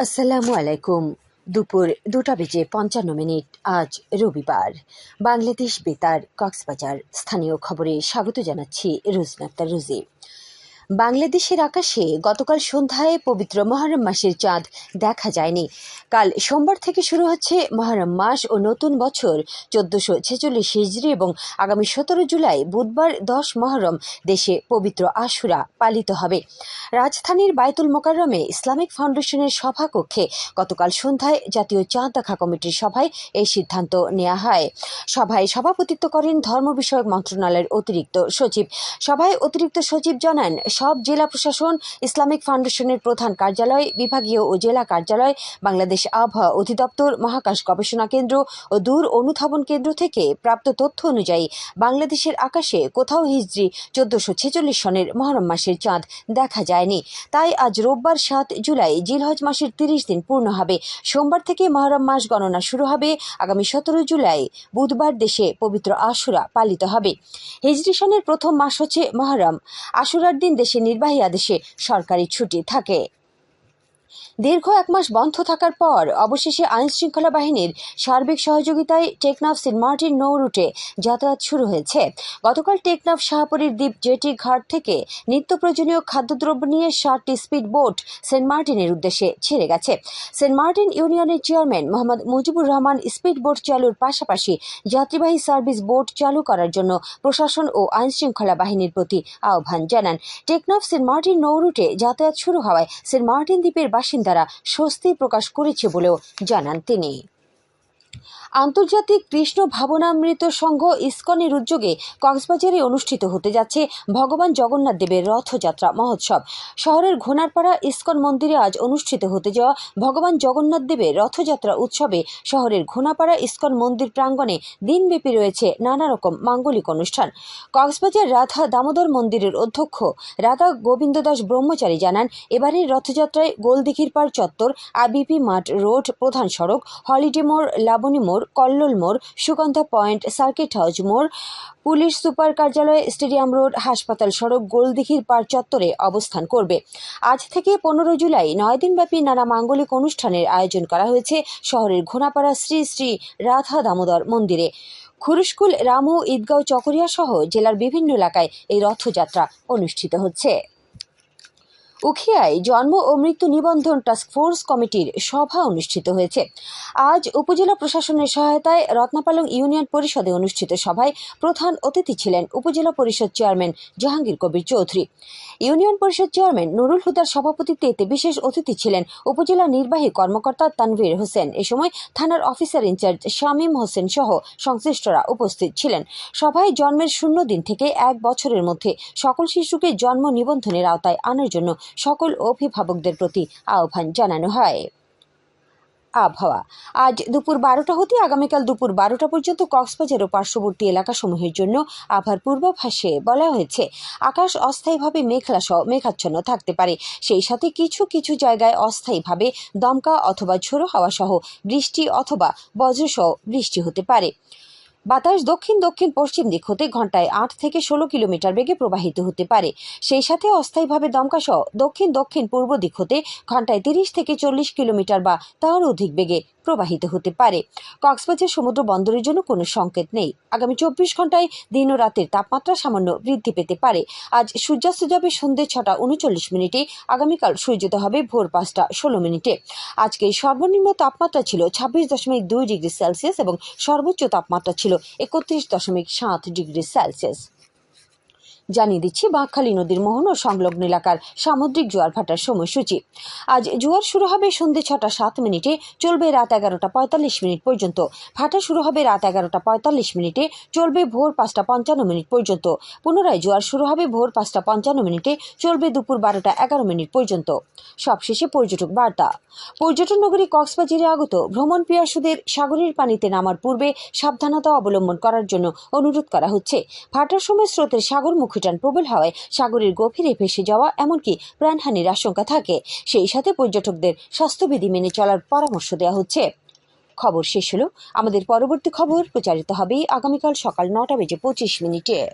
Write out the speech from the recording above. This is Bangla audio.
আসসালামু আলাইকুম। দুপুর দুটা বেজে পঞ্চান্ন মিনিট, আজ রবিবার। বাংলাদেশ বেতার কক্সবাজার স্থানীয় খবরে স্বাগত জানাচ্ছি রোজনাক্তার রুজি বাংলাদেশের আকাশে গতকাল সন্ধ্যায় পবিত্র মহরম মাসের চাঁদ দেখা যায়নি। কাল সোমবার থেকে শুরু হচ্ছে মহরম মাস ও নতুন বছর। চোদ্দশো ছেচল্লিশ হিজড়ি এবং আগামী সতেরো জুলাই বুধবার দশ মহরম দেশে পবিত্র আশুরা পালিত হবে। রাজধানীর বায়তুল মোকাররমে ইসলামিক ফাউন্ডেশনের সভাকক্ষে গতকাল সন্ধ্যায় জাতীয় চাঁদ দেখা কমিটির সভায় এই সিদ্ধান্ত নেওয়া হয়। সভায় সভাপতিত্ব করেন ধর্ম বিষয়ক মন্ত্রণালয়ের অতিরিক্ত সচিব। সভায় অতিরিক্ত সচিব জানান সব জেলা প্রশাসন, ইসলামিক ফাউন্ডেশনের প্রধান কার্যালয়, বিভাগীয় ও জেলা কার্যালয়, বাংলাদেশ আবহাওয়া অধিদপ্তর, মহাকাশ গবেষণা কেন্দ্র ও দূর অনুধাবন কেন্দ্র থেকে প্রাপ্ত তথ্য অনুযায়ী বাংলাদেশের আকাশে কোথাও হিজড়ি চোদ্দশো ছেচল্লিশ সনের মহরম মাসের চাঁদ দেখা যায়নি। তাই আজ রোববার সাত জুলাই জিলহজ মাসের তিরিশ দিন পূর্ণ হবে। সোমবার থেকে মহরম মাস গণনা শুরু হবে। আগামী সতেরো জুলাই বুধবার দেশে পবিত্র আশুরা পালিত হবে। হিজরি সনের প্রথম মাস হচ্ছে মহরম। আশুরার দিন দেশে নির্বাহী আদেশে সরকারি ছুটি থাকে। দীর্ঘ এক মাস বন্ধ থাকার পর অবশেষে আইন শৃঙ্খলা বাহিনীর সার্বিক সহযোগিতায় টেকনাফ সেন্ট মার্টিন নৌ রুটে যাতায়াত শুরু হয়েছে। গতকাল টেকনাফ শাহপুরীর দ্বীপ জেটি ঘাট থেকে নিত্য প্রয়োজনীয় খাদ্যদ্রব্য নিয়ে ষাটটি স্পিড বোট সেন্ট মার্টিনের উদ্দেশ্যে ছেড়ে গেছে। সেন্ট মার্টিন ইউনিয়নের chairman Mohammad Mujibur Rahman speed boat চালুর পাশাপাশি যাত্রীবাহী সার্ভিস বোট চালু করার জন্য প্রশাসন ও আইন শৃঙ্খলা বাহিনীর প্রতি আহ্বান জানান। টেকনাফ সেন্ট মার্টিন নৌ রুটে যাতায়াত শুরু হওয়ায় সেন্ট মার্টিন দ্বীপের বাসিন্দারা স্বস্তি প্রকাশ করেছে বলেও জানান তিনি। আন্তর্জাতিক কৃষ্ণ ভাবনামৃত সংঘ ইস্কনের উদ্যোগে কক্সবাজারে অনুষ্ঠিত হতে যাচ্ছে ভগবান জগন্নাথ দেবের রথযাত্রা মহোৎসব। শহরের ঘোনারপাড়া ইস্কন মন্দিরে আজ অনুষ্ঠিত হতে যাওয়া ভগবান জগন্নাথ দেবের রথযাত্রা উৎসবে শহরের ঘোনাপাড়া ইস্কন মন্দির প্রাঙ্গণে দিনব্যাপী রয়েছে নানা রকম মাঙ্গলিক অনুষ্ঠান। কক্সবাজার রাধা দামোদর মন্দিরের অধ্যক্ষ রাধা গোবিন্দ দাস ব্রহ্মচারী জানান, এবারের রথযাত্রায় গোলদিঘির পাড় চত্বর আবিপি মাঠ রোড প্রধান সড়ক, হলিডে মোড়, লাবণী মোড় কল্লোল মোড় সুগন্ধা পয়েন্ট, সার্কিট হাউস মোড়, পুলিশ সুপার কার্যালয়, স্টেডিয়াম রোড, হাসপাতাল সড়ক, গোলদিঘির পার চত্বরে অবস্থান করবে। আজ থেকে পনেরো জুলাই, নয় দিনব্যাপী নানা মাঙ্গলিক অনুষ্ঠানের আয়োজন করা হয়েছে শহরের ঘোনাপাড়া শ্রী শ্রী রাধা দামোদর মন্দিরে। খুরুশকুল, রামু, ঈদগাঁও, চকরিয়া সহ জেলার বিভিন্ন এলাকায় এই রথযাত্রা অনুষ্ঠিত হচ্ছে। উখিয়ায় জন্ম ও মৃত্যু নিবন্ধন টাস্কফোর্স কমিটির সভা অনুষ্ঠিত হয়েছে। আজ উপজেলা প্রশাসনের সহায়তায় রত্নাপালং ইউনিয়ন পরিষদে অনুষ্ঠিত সভায় প্রধান অতিথি ছিলেন upazila parishad chairman Jahangir Kabir Chowdhury. Union parishad chairman Nurul হুদার সভাপতিত্বে বিশেষ অতিথি ছিলেন উপজেলা নির্বাহী কর্মকর্তা তানভীর হোসেন। এ সময় থানার অফিসার ইনচার্জ শামীম হোসেন সহ সংশ্লিষ্টরা উপস্থিত ছিলেন। সভায় জন্মের শূন্য দিন থেকে এক বছরের মধ্যে সকল শিশুকে জন্ম নিবন্ধনের আওতায় আনার জন্য সকল অভিভাবকদের প্রতি আহ্বান জানানো হয়। আবহাওয়া। আজ দুপুর বারোটা হতে আগামীকাল দুপুর বারোটা পর্যন্ত কক্সবাজার ও পার্শ্ববর্তী এলাকাসমূহের জন্য আবহাওয়ার পূর্বাভাসে বলা হয়েছে, আকাশ অস্থায়ীভাবে মেঘলা সহ মেঘাচ্ছন্ন থাকতে পারে। সেই সাথে কিছু কিছু জায়গায় অস্থায়ীভাবে দমকা অথবা ঝোড়ো হাওয়া সহ বৃষ্টি অথবা বজ্রসহ বৃষ্টি হতে পারে। বাতাস দক্ষিণ দক্ষিণ পশ্চিম দিক হতে ঘন্টায় আট থেকে ষোলো কিলোমিটার বেগে প্রবাহিত হতে পারে। সেই সাথে অস্থায়ীভাবে দমকা সহ দক্ষিণ দক্ষিণ পূর্ব দিক হতে ঘন্টায় তিরিশ থেকে চল্লিশ কিলোমিটার বা তার অধিক বেগে প্রবাহিত হতে পারে। কক্সবাজার সমুদ্র বন্দরের জন্য কোনো সংকেত নেই। আগামী চব্বিশ ঘন্টায় দিন ও রাতের তাপমাত্রা সামান্য বৃদ্ধি পেতে পারে। আজ সূর্যাস্ত যাবে সন্ধ্যে ছটা উনচল্লিশ মিনিটে, আগামীকাল সূর্যোদয় হবে ভোর পাঁচটা ষোলো মিনিটে। আজকে সর্বনিম্ন তাপমাত্রা ছিল ছাব্বিশ দশমিক দুই ডিগ্রি সেলসিয়াস এবং সর্বোচ্চ তাপমাত্রা ছিল একত্রিশ দশমিক সাত ডিগ্রি সেলসিয়াস। জানিয়ে দিচ্ছি বাঁকখালী নদীর মোহন ও সংলগ্ন এলাকার সামুদ্রিক জোয়ার ভাটার সময়সূচি। আজ জোয়ার শুরু হবে সন্ধ্যে ছটা সাত মিনিটে, চলবে রাত এগারোটা পঁয়তাল্লিশ মিনিট পর্যন্ত। ভাটা শুরু হবে রাত এগারোটা পঁয়তাল্লিশ মিনিটে, চলবে ভোর পাঁচটা পঞ্চান্ন মিনিট পর্যন্ত। পুনরায় জোয়ার শুরু হবে ভোর পাঁচটা পঞ্চান্ন মিনিটে, চলবে দুপুর বারোটা এগারো মিনিট পর্যন্ত। সবশেষে পর্যটক বার্তা। পর্যটন নগরী কক্সবাজারে আগত ভ্রমণ পিয়াসুদের সাগরের পানিতে নামার পূর্বে সাবধানতা অবলম্বন করার জন্য অনুরোধ করা হচ্ছে। ভাটার সময় স্রোতের সাগরমুখী টান প্রবল হওয়ায় সাগরের গভীরে ভেসে যাওয়া এমনকি প্রাণহানির আশঙ্কা থাকে। সেই সাথে পর্যটকদের স্বাস্থ্যবিধি মেনে চলার পরামর্শ দেওয়া হচ্ছে। খবর শেষ হলো। আমাদের পরবর্তী খবর প্রচারিত হবে আগামীকাল সকাল নটা বেজে পঁচিশ মিনিটে।